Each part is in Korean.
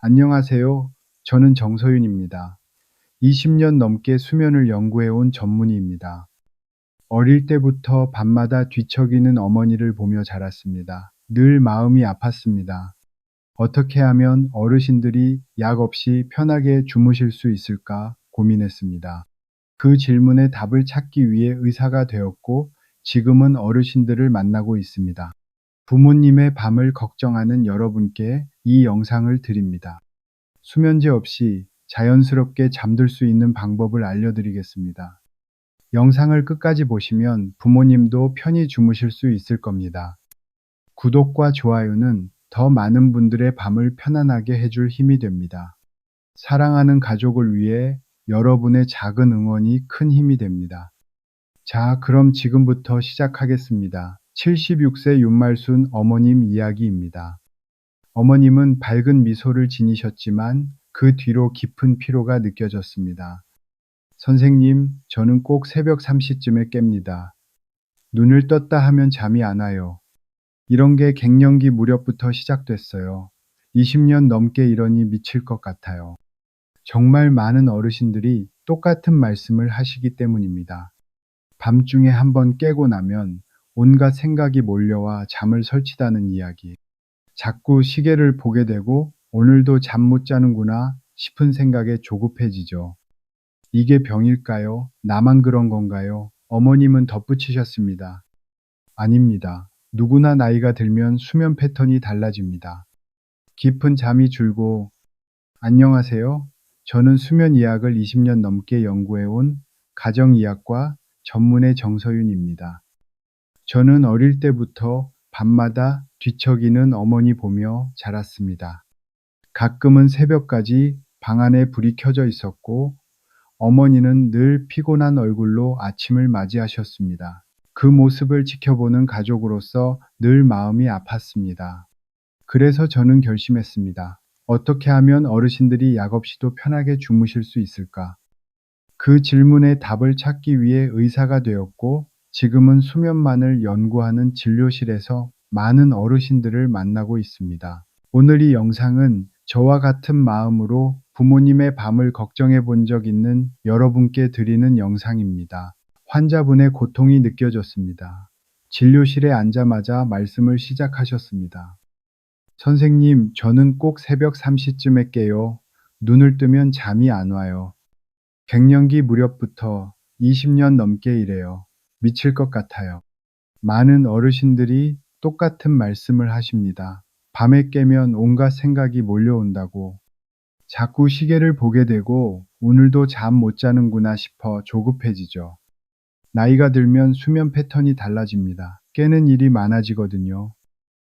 안녕하세요. 저는 정서윤입니다. 20년 넘게 수면을 연구해온 전문의입니다. 어릴 때부터 밤마다 뒤척이는 어머니를 보며 자랐습니다. 늘 마음이 아팠습니다. 어떻게 하면 어르신들이 약 없이 편하게 주무실 수 있을까 고민했습니다. 그 질문에 답을 찾기 위해 의사가 되었고 지금은 어르신들을 만나고 있습니다. 부모님의 밤을 걱정하는 여러분께 이 영상을 드립니다. 수면제 없이 자연스럽게 잠들 수 있는 방법을 알려드리겠습니다. 영상을 끝까지 보시면 부모님도 편히 주무실 수 있을 겁니다. 구독과 좋아요는 더 많은 분들의 밤을 편안하게 해줄 힘이 됩니다. 사랑하는 가족을 위해 여러분의 작은 응원이 큰 힘이 됩니다. 자, 그럼 지금부터 시작하겠습니다. 76세 윤말순 어머님 이야기입니다. 어머님은 밝은 미소를 지니셨지만 그 뒤로 깊은 피로가 느껴졌습니다. 선생님, 저는 꼭 새벽 3시쯤에 깹니다. 눈을 떴다 하면 잠이 안 와요. 이런 게 갱년기 무렵부터 시작됐어요. 20년 넘게 이러니 미칠 것 같아요. 정말 많은 어르신들이 똑같은 말씀을 하시기 때문입니다. 밤중에 한번 깨고 나면 온갖 생각이 몰려와 잠을 설치다는 이야기. 자꾸 시계를 보게 되고 오늘도 잠 못 자는구나 싶은 생각에 조급해지죠. 이게 병일까요? 나만 그런 건가요? 어머님은 덧붙이셨습니다. 아닙니다. 누구나 나이가 들면 수면 패턴이 달라집니다. 깊은 잠이 줄고, 안녕하세요. 저는 수면 의학을 20년 넘게 연구해온 가정의학과 전문의 정서윤입니다. 저는 어릴 때부터 밤마다 뒤척이는 어머니 보며 자랐습니다. 가끔은 새벽까지 방 안에 불이 켜져 있었고, 어머니는 늘 피곤한 얼굴로 아침을 맞이하셨습니다. 그 모습을 지켜보는 가족으로서 늘 마음이 아팠습니다. 그래서 저는 결심했습니다. 어떻게 하면 어르신들이 약 없이도 편하게 주무실 수 있을까? 그 질문에 답을 찾기 위해 의사가 되었고, 지금은 수면만을 연구하는 진료실에서 많은 어르신들을 만나고 있습니다. 오늘 이 영상은 저와 같은 마음으로 부모님의 밤을 걱정해 본 적 있는 여러분께 드리는 영상입니다. 환자분의 고통이 느껴졌습니다. 진료실에 앉자마자 말씀을 시작하셨습니다. 선생님, 저는 꼭 새벽 3시쯤에 깨요. 눈을 뜨면 잠이 안 와요. 갱년기 무렵부터 20년 넘게 이래요. 미칠 것 같아요. 많은 어르신들이 똑같은 말씀을 하십니다. 밤에 깨면 온갖 생각이 몰려온다고. 자꾸 시계를 보게 되고 오늘도 잠 못 자는구나 싶어 조급해지죠. 나이가 들면 수면 패턴이 달라집니다. 깨는 일이 많아지거든요.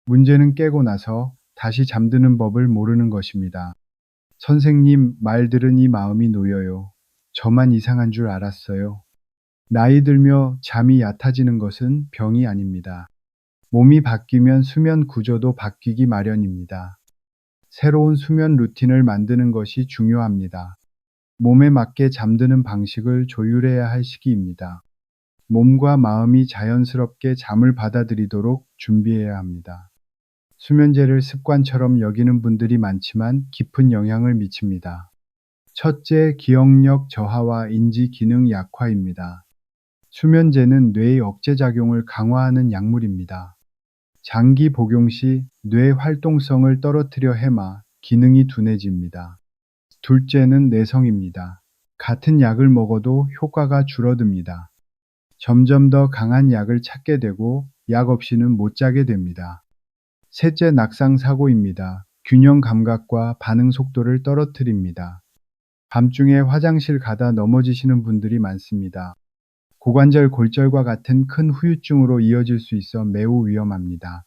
문제는 깨고 나서 다시 잠드는 법을 모르는 것입니다. 선생님 말 들으니 마음이 놓여요. 저만 이상한 줄 알았어요. 나이 들며 잠이 얕아지는 것은 병이 아닙니다. 몸이 바뀌면 수면 구조도 바뀌기 마련입니다. 새로운 수면 루틴을 만드는 것이 중요합니다. 몸에 맞게 잠드는 방식을 조율해야 할 시기입니다. 몸과 마음이 자연스럽게 잠을 받아들이도록 준비해야 합니다. 수면제를 습관처럼 여기는 분들이 많지만 깊은 영향을 미칩니다. 첫째, 기억력 저하와 인지 기능 약화입니다. 수면제는 뇌의 억제작용을 강화하는 약물입니다. 장기 복용 시 뇌 활동성을 떨어뜨려 해마 기능이 둔해집니다. 둘째는 내성입니다. 같은 약을 먹어도 효과가 줄어듭니다. 점점 더 강한 약을 찾게 되고 약 없이는 못 자게 됩니다. 셋째 낙상 사고입니다. 균형 감각과 반응 속도를 떨어뜨립니다. 밤중에 화장실 가다 넘어지시는 분들이 많습니다. 고관절 골절과 같은 큰 후유증으로 이어질 수 있어 매우 위험합니다.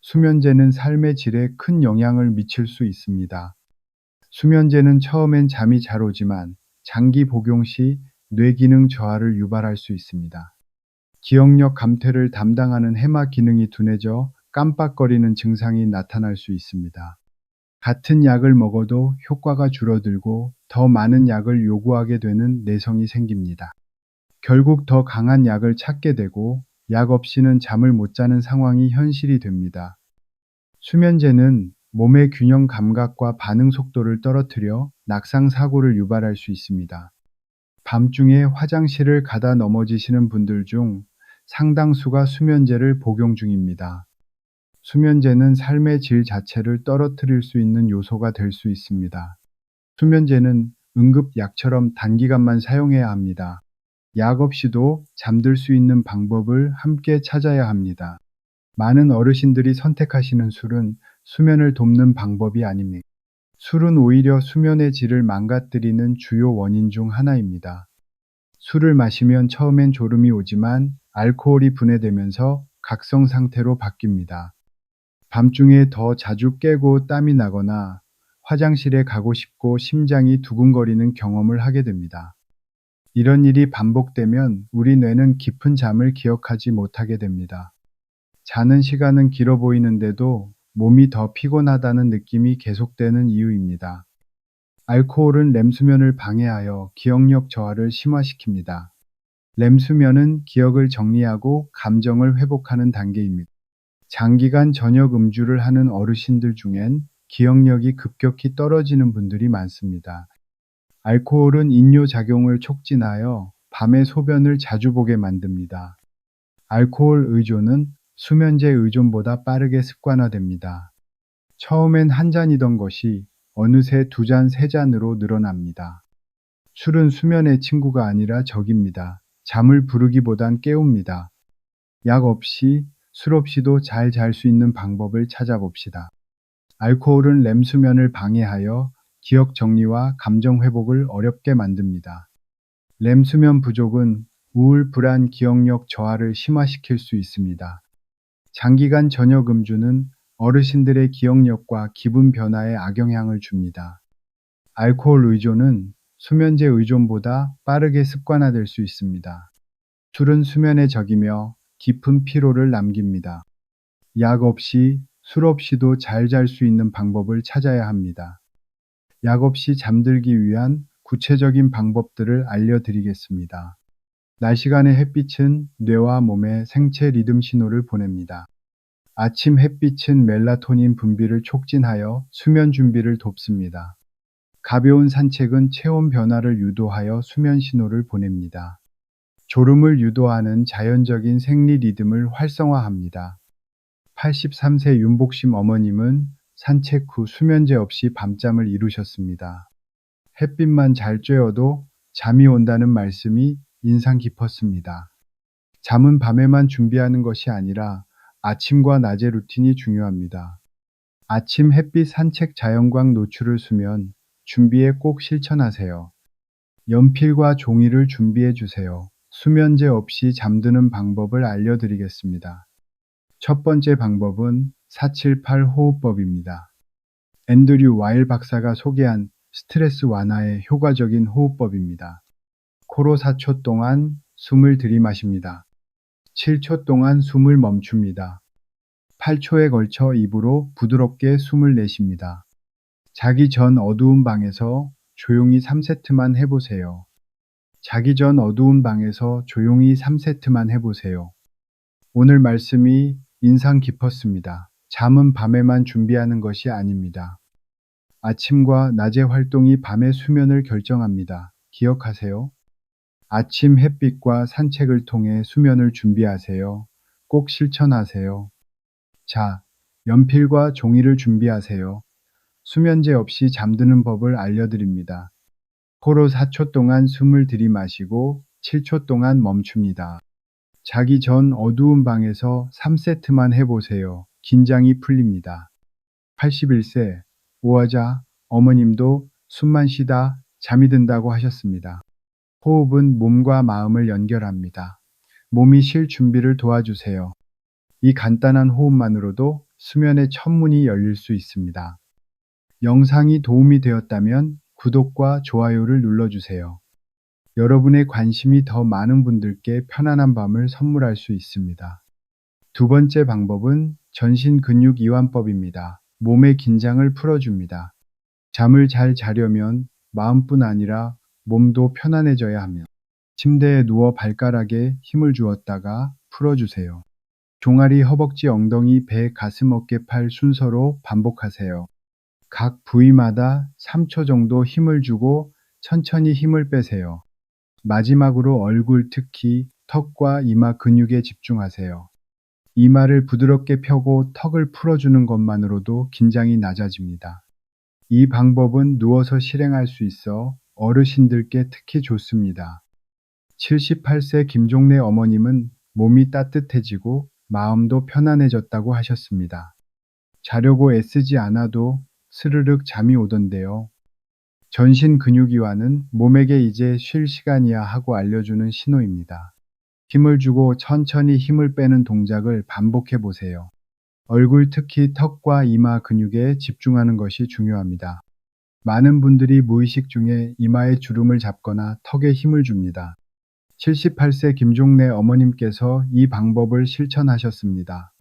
수면제는 삶의 질에 큰 영향을 미칠 수 있습니다. 수면제는 처음엔 잠이 잘 오지만 장기 복용 시 뇌기능 저하를 유발할 수 있습니다. 기억력 감퇴를 담당하는 해마 기능이 둔해져 깜빡거리는 증상이 나타날 수 있습니다. 같은 약을 먹어도 효과가 줄어들고 더 많은 약을 요구하게 되는 내성이 생깁니다. 결국 더 강한 약을 찾게 되고 약 없이는 잠을 못 자는 상황이 현실이 됩니다. 수면제는 몸의 균형 감각과 반응 속도를 떨어뜨려 낙상 사고를 유발할 수 있습니다. 밤중에 화장실을 가다 넘어지시는 분들 중 상당수가 수면제를 복용 중입니다. 수면제는 삶의 질 자체를 떨어뜨릴 수 있는 요소가 될 수 있습니다. 수면제는 응급약처럼 단기간만 사용해야 합니다. 약 없이도 잠들 수 있는 방법을 함께 찾아야 합니다. 많은 어르신들이 선택하시는 술은 수면을 돕는 방법이 아닙니다. 술은 오히려 수면의 질을 망가뜨리는 주요 원인 중 하나입니다. 술을 마시면 처음엔 졸음이 오지만 알코올이 분해되면서 각성 상태로 바뀝니다. 밤중에 더 자주 깨고 땀이 나거나 화장실에 가고 싶고 심장이 두근거리는 경험을 하게 됩니다. 이런 일이 반복되면 우리 뇌는 깊은 잠을 기억하지 못하게 됩니다. 자는 시간은 길어 보이는데도 몸이 더 피곤하다는 느낌이 계속되는 이유입니다. 알코올은 렘수면을 방해하여 기억력 저하를 심화시킵니다. 렘수면은 기억을 정리하고 감정을 회복하는 단계입니다. 장기간 저녁 음주를 하는 어르신들 중엔 기억력이 급격히 떨어지는 분들이 많습니다. 알코올은 인뇨 작용을 촉진하여 밤에 소변을 자주 보게 만듭니다. 알코올 의존은 수면제 의존보다 빠르게 습관화됩니다. 처음엔 한 잔이던 것이 어느새 두 잔, 세 잔으로 늘어납니다. 술은 수면의 친구가 아니라 적입니다. 잠을 부르기보단 깨웁니다. 약 없이 술 없이도 잘 잘 수 있는 방법을 찾아봅시다. 알코올은 렘 수면을 방해하여 기억 정리와 감정 회복을 어렵게 만듭니다. 렘 수면 부족은 우울, 불안, 기억력 저하를 심화시킬 수 있습니다. 장기간 저녁 음주는 어르신들의 기억력과 기분 변화에 악영향을 줍니다. 알코올 의존은 수면제 의존보다 빠르게 습관화될 수 있습니다. 술은 수면의 적이며 깊은 피로를 남깁니다. 약 없이 술 없이도 잘 잘 수 있는 방법을 찾아야 합니다. 약 없이 잠들기 위한 구체적인 방법들을 알려드리겠습니다. 날시간의 햇빛은 뇌와 몸에 생체 리듬 신호를 보냅니다. 아침 햇빛은 멜라토닌 분비를 촉진하여 수면 준비를 돕습니다. 가벼운 산책은 체온 변화를 유도하여 수면 신호를 보냅니다. 졸음을 유도하는 자연적인 생리 리듬을 활성화합니다. 83세 윤복심 어머님은 산책 후 수면제 없이 밤잠을 이루셨습니다. 햇빛만 잘 쬐어도 잠이 온다는 말씀이 인상 깊었습니다. 잠은 밤에만 준비하는 것이 아니라 아침과 낮의 루틴이 중요합니다. 아침 햇빛 산책 자연광 노출을 수면 준비에 꼭 실천하세요. 연필과 종이를 준비해 주세요. 수면제 없이 잠드는 방법을 알려드리겠습니다. 첫 번째 방법은 478 호흡법입니다. 앤드류 와일 박사가 소개한 스트레스 완화에 효과적인 호흡법입니다. 코로 4초 동안 숨을 들이마십니다. 7초 동안 숨을 멈춥니다. 8초에 걸쳐 입으로 부드럽게 숨을 내쉽니다. 자기 전 어두운 방에서 조용히 3세트만 해보세요. 자기 전 어두운 방에서 조용히 3세트만 해보세요. 오늘 말씀이 인상 깊었습니다. 잠은 밤에만 준비하는 것이 아닙니다. 아침과 낮의 활동이 밤의 수면을 결정합니다. 기억하세요. 아침 햇빛과 산책을 통해 수면을 준비하세요. 꼭 실천하세요. 자, 연필과 종이를 준비하세요. 수면제 없이 잠드는 법을 알려드립니다. 코로 4초 동안 숨을 들이마시고 7초 동안 멈춥니다. 자기 전 어두운 방에서 3세트만 해보세요. 긴장이 풀립니다. 81세 오하자 어머님도 숨만 쉬다 잠이 든다고 하셨습니다. 호흡은 몸과 마음을 연결합니다. 몸이 쉴 준비를 도와주세요. 이 간단한 호흡만으로도 수면의 천문이 열릴 수 있습니다. 영상이 도움이 되었다면 구독과 좋아요를 눌러주세요. 여러분의 관심이 더 많은 분들께 편안한 밤을 선물할 수 있습니다. 두 번째 방법은 전신 근육 이완법입니다. 몸의 긴장을 풀어줍니다. 잠을 잘 자려면 마음뿐 아니라 몸도 편안해져야 하며 침대에 누워 발가락에 힘을 주었다가 풀어주세요. 종아리, 허벅지, 엉덩이, 배, 가슴, 어깨, 팔 순서로 반복하세요. 각 부위마다 3초 정도 힘을 주고 천천히 힘을 빼세요. 마지막으로 얼굴, 특히 턱과 이마 근육에 집중하세요. 이마를 부드럽게 펴고 턱을 풀어주는 것만으로도 긴장이 낮아집니다. 이 방법은 누워서 실행할 수 있어 어르신들께 특히 좋습니다. 78세 김종래 어머님은 몸이 따뜻해지고 마음도 편안해졌다고 하셨습니다. 자려고 애쓰지 않아도 스르륵 잠이 오던데요. 전신 근육이완은 몸에게 이제 쉴 시간이야 하고 알려주는 신호입니다. 힘을 주고 천천히 힘을 빼는 동작을 반복해 보세요. 얼굴 특히 턱과 이마 근육에 집중하는 것이 중요합니다. 많은 분들이 무의식 중에 이마에 주름을 잡거나 턱에 힘을 줍니다. 78세 김종래 어머님께서 이 방법을 실천하셨습니다.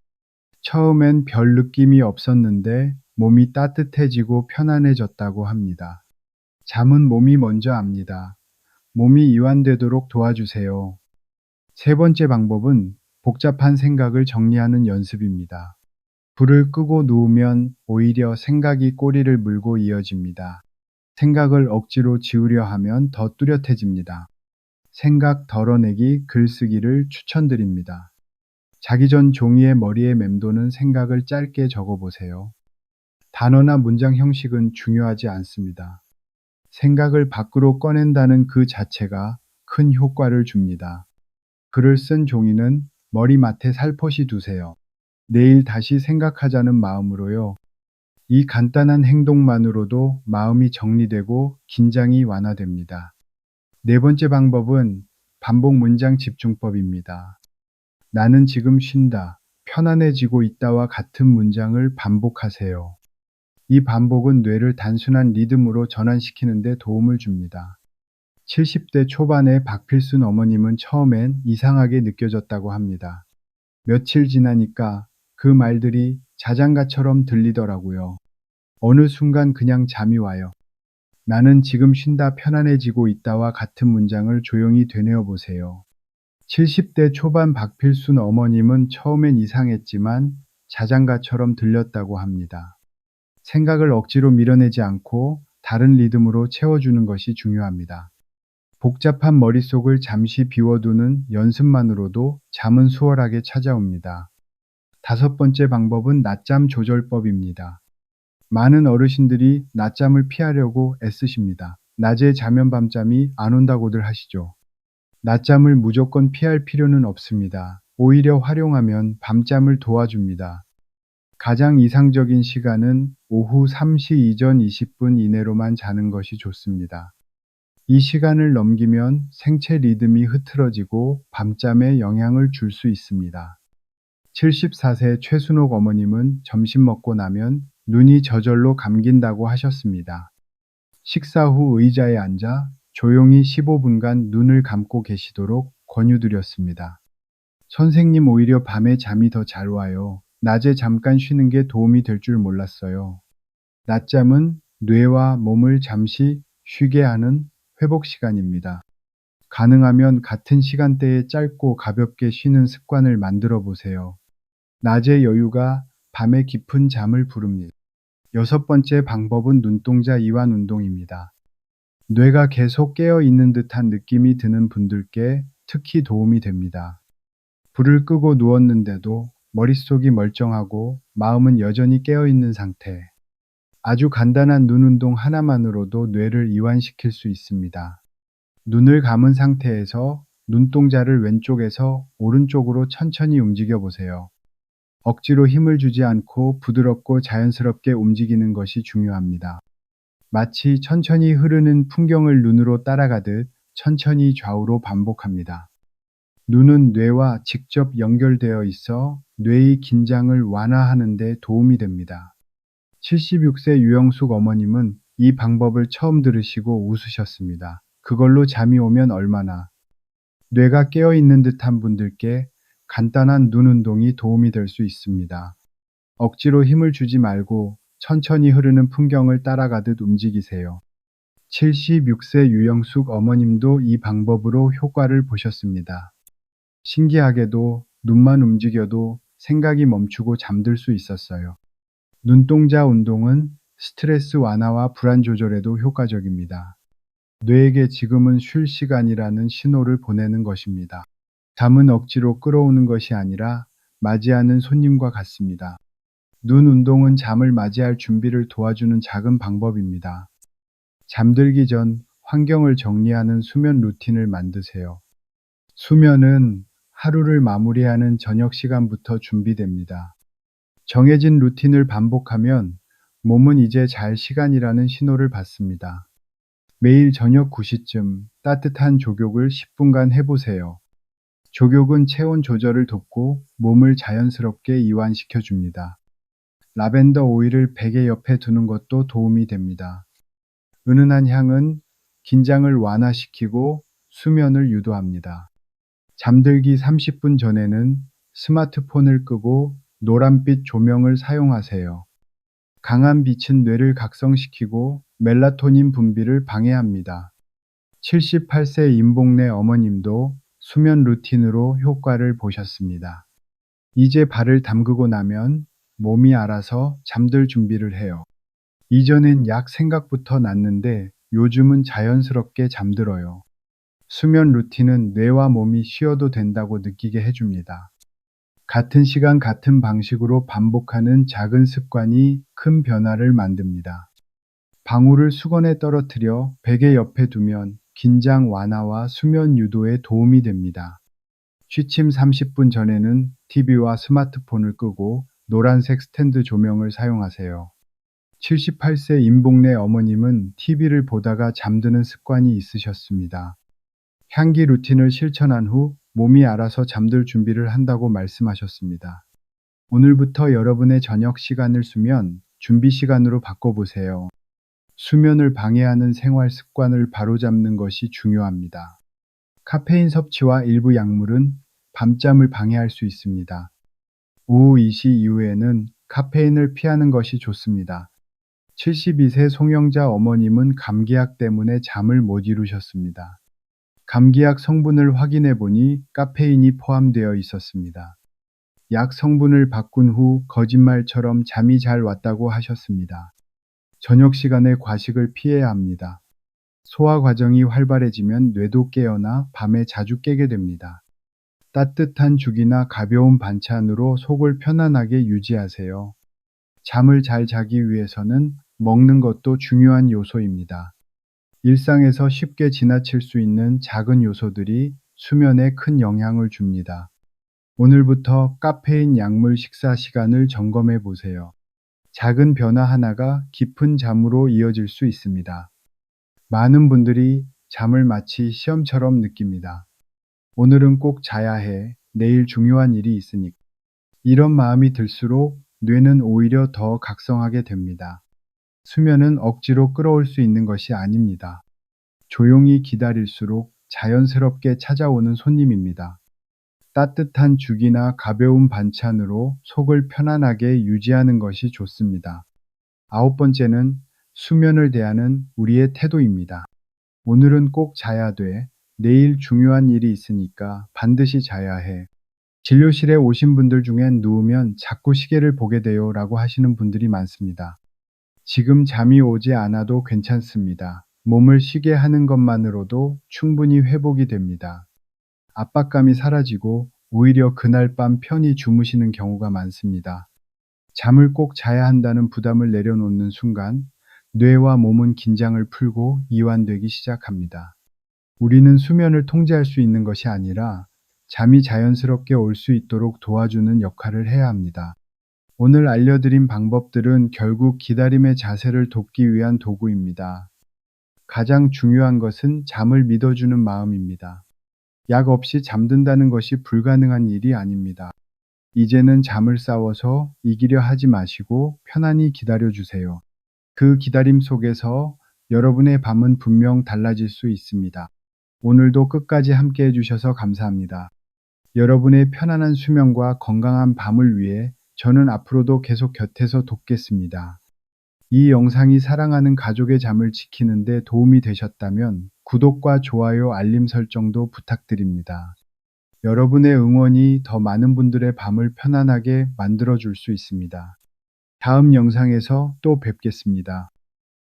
처음엔 별 느낌이 없었는데 몸이 따뜻해지고 편안해졌다고 합니다. 잠은 몸이 먼저 압니다. 몸이 이완되도록 도와주세요. 세 번째 방법은 복잡한 생각을 정리하는 연습입니다. 불을 끄고 누우면 오히려 생각이 꼬리를 물고 이어집니다. 생각을 억지로 지우려 하면 더 뚜렷해집니다. 생각 덜어내기 글쓰기를 추천드립니다. 자기 전 종이에 머리에 맴도는 생각을 짧게 적어보세요. 단어나 문장 형식은 중요하지 않습니다. 생각을 밖으로 꺼낸다는 그 자체가 큰 효과를 줍니다. 글을 쓴 종이는 머리맡에 살포시 두세요. 내일 다시 생각하자는 마음으로요. 이 간단한 행동만으로도 마음이 정리되고 긴장이 완화됩니다. 네 번째 방법은 반복 문장 집중법입니다. 나는 지금 쉰다, 편안해지고 있다와 같은 문장을 반복하세요. 이 반복은 뇌를 단순한 리듬으로 전환시키는데 도움을 줍니다. 70대 초반의 박필순 어머님은 처음엔 이상하게 느껴졌다고 합니다. 며칠 지나니까 그 말들이 자장가처럼 들리더라고요. 어느 순간 그냥 잠이 와요. 나는 지금 쉰다 편안해지고 있다와 같은 문장을 조용히 되뇌어 보세요. 70대 초반 박필순 어머님은 처음엔 이상했지만 자장가처럼 들렸다고 합니다. 생각을 억지로 밀어내지 않고 다른 리듬으로 채워주는 것이 중요합니다. 복잡한 머릿속을 잠시 비워두는 연습만으로도 잠은 수월하게 찾아옵니다. 다섯 번째 방법은 낮잠 조절법입니다. 많은 어르신들이 낮잠을 피하려고 애쓰십니다. 낮에 자면 밤잠이 안 온다고들 하시죠. 낮잠을 무조건 피할 필요는 없습니다. 오히려 활용하면 밤잠을 도와줍니다. 가장 이상적인 시간은 오후 3시 이전 20분 이내로만 자는 것이 좋습니다. 이 시간을 넘기면 생체 리듬이 흐트러지고 밤잠에 영향을 줄 수 있습니다. 74세 최순옥 어머님은 점심 먹고 나면 눈이 저절로 감긴다고 하셨습니다. 식사 후 의자에 앉아 조용히 15분간 눈을 감고 계시도록 권유드렸습니다. 선생님 오히려 밤에 잠이 더 잘 와요. 낮에 잠깐 쉬는 게 도움이 될 줄 몰랐어요. 낮잠은 뇌와 몸을 잠시 쉬게 하는 회복 시간입니다. 가능하면 같은 시간대에 짧고 가볍게 쉬는 습관을 만들어 보세요. 낮의 여유가 밤에 깊은 잠을 부릅니다. 여섯 번째 방법은 눈동자 이완 운동입니다. 뇌가 계속 깨어 있는 듯한 느낌이 드는 분들께 특히 도움이 됩니다. 불을 끄고 누웠는데도 머릿속이 멀쩡하고 마음은 여전히 깨어 있는 상태. 아주 간단한 눈 운동 하나만으로도 뇌를 이완시킬 수 있습니다. 눈을 감은 상태에서 눈동자를 왼쪽에서 오른쪽으로 천천히 움직여 보세요. 억지로 힘을 주지 않고 부드럽고 자연스럽게 움직이는 것이 중요합니다. 마치 천천히 흐르는 풍경을 눈으로 따라가듯 천천히 좌우로 반복합니다. 눈은 뇌와 직접 연결되어 있어 뇌의 긴장을 완화하는 데 도움이 됩니다. 76세 유영숙 어머님은 이 방법을 처음 들으시고 웃으셨습니다. 그걸로 잠이 오면 얼마나. 뇌가 깨어있는 듯한 분들께 간단한 눈 운동이 도움이 될 수 있습니다. 억지로 힘을 주지 말고 천천히 흐르는 풍경을 따라가듯 움직이세요. 76세 유영숙 어머님도 이 방법으로 효과를 보셨습니다. 신기하게도 눈만 움직여도 생각이 멈추고 잠들 수 있었어요. 눈동자 운동은 스트레스 완화와 불안 조절에도 효과적입니다. 뇌에게 지금은 쉴 시간이라는 신호를 보내는 것입니다. 잠은 억지로 끌어오는 것이 아니라 맞이하는 손님과 같습니다. 눈 운동은 잠을 맞이할 준비를 도와주는 작은 방법입니다. 잠들기 전 환경을 정리하는 수면 루틴을 만드세요. 수면은 하루를 마무리하는 저녁 시간부터 준비됩니다. 정해진 루틴을 반복하면 몸은 이제 잘 시간이라는 신호를 받습니다. 매일 저녁 9시쯤 따뜻한 족욕을 10분간 해보세요. 족욕은 체온 조절을 돕고 몸을 자연스럽게 이완시켜 줍니다. 라벤더 오일을 베개 옆에 두는 것도 도움이 됩니다. 은은한 향은 긴장을 완화시키고 수면을 유도합니다. 잠들기 30분 전에는 스마트폰을 끄고 노란빛 조명을 사용하세요. 강한 빛은 뇌를 각성시키고 멜라토닌 분비를 방해합니다. 78세 임봉래 어머님도 수면 루틴으로 효과를 보셨습니다. 이제 발을 담그고 나면 몸이 알아서 잠들 준비를 해요. 이전엔 약 생각부터 났는데 요즘은 자연스럽게 잠들어요. 수면 루틴은 뇌와 몸이 쉬어도 된다고 느끼게 해줍니다. 같은 시간 같은 방식으로 반복하는 작은 습관이 큰 변화를 만듭니다. 방울을 수건에 떨어뜨려 베개 옆에 두면 긴장 완화와 수면 유도에 도움이 됩니다. 취침 30분 전에는 TV와 스마트폰을 끄고 노란색 스탠드 조명을 사용하세요. 78세 임봉래 어머님은 TV를 보다가 잠드는 습관이 있으셨습니다. 향기 루틴을 실천한 후 몸이 알아서 잠들 준비를 한다고 말씀하셨습니다. 오늘부터 여러분의 저녁 시간을 수면 준비 시간으로 바꿔보세요. 수면을 방해하는 생활 습관을 바로잡는 것이 중요합니다. 카페인 섭취와 일부 약물은 밤잠을 방해할 수 있습니다. 오후 2시 이후에는 카페인을 피하는 것이 좋습니다. 72세 송영자 어머님은 감기약 때문에 잠을 못 이루셨습니다. 감기약 성분을 확인해 보니 카페인이 포함되어 있었습니다. 약 성분을 바꾼 후 거짓말처럼 잠이 잘 왔다고 하셨습니다. 저녁 시간에 과식을 피해야 합니다. 소화 과정이 활발해지면 뇌도 깨어나 밤에 자주 깨게 됩니다. 따뜻한 죽이나 가벼운 반찬으로 속을 편안하게 유지하세요. 잠을 잘 자기 위해서는 먹는 것도 중요한 요소입니다. 일상에서 쉽게 지나칠 수 있는 작은 요소들이 수면에 큰 영향을 줍니다. 오늘부터 카페인 약물 식사 시간을 점검해 보세요. 작은 변화 하나가 깊은 잠으로 이어질 수 있습니다. 많은 분들이 잠을 마치 시험처럼 느낍니다. 오늘은 꼭 자야 해. 내일 중요한 일이 있으니. 이런 마음이 들수록 뇌는 오히려 더 각성하게 됩니다. 수면은 억지로 끌어올 수 있는 것이 아닙니다. 조용히 기다릴수록 자연스럽게 찾아오는 손님입니다. 따뜻한 죽이나 가벼운 반찬으로 속을 편안하게 유지하는 것이 좋습니다. 아홉 번째는 수면을 대하는 우리의 태도입니다. 오늘은 꼭 자야 돼. 내일 중요한 일이 있으니까 반드시 자야 해. 진료실에 오신 분들 중엔 누우면 자꾸 시계를 보게 돼요 라고 하시는 분들이 많습니다. 지금 잠이 오지 않아도 괜찮습니다. 몸을 쉬게 하는 것만으로도 충분히 회복이 됩니다. 압박감이 사라지고 오히려 그날 밤 편히 주무시는 경우가 많습니다. 잠을 꼭 자야 한다는 부담을 내려놓는 순간 뇌와 몸은 긴장을 풀고 이완되기 시작합니다. 우리는 수면을 통제할 수 있는 것이 아니라 잠이 자연스럽게 올 수 있도록 도와주는 역할을 해야 합니다. 오늘 알려드린 방법들은 결국 기다림의 자세를 돕기 위한 도구입니다. 가장 중요한 것은 잠을 믿어주는 마음입니다. 약 없이 잠든다는 것이 불가능한 일이 아닙니다. 이제는 잠을 싸워서 이기려 하지 마시고 편안히 기다려주세요. 그 기다림 속에서 여러분의 밤은 분명 달라질 수 있습니다. 오늘도 끝까지 함께 해주셔서 감사합니다. 여러분의 편안한 수면과 건강한 밤을 위해 저는 앞으로도 계속 곁에서 돕겠습니다. 이 영상이 사랑하는 가족의 잠을 지키는데 도움이 되셨다면 구독과 좋아요, 알림 설정도 부탁드립니다. 여러분의 응원이 더 많은 분들의 밤을 편안하게 만들어 줄 수 있습니다. 다음 영상에서 또 뵙겠습니다.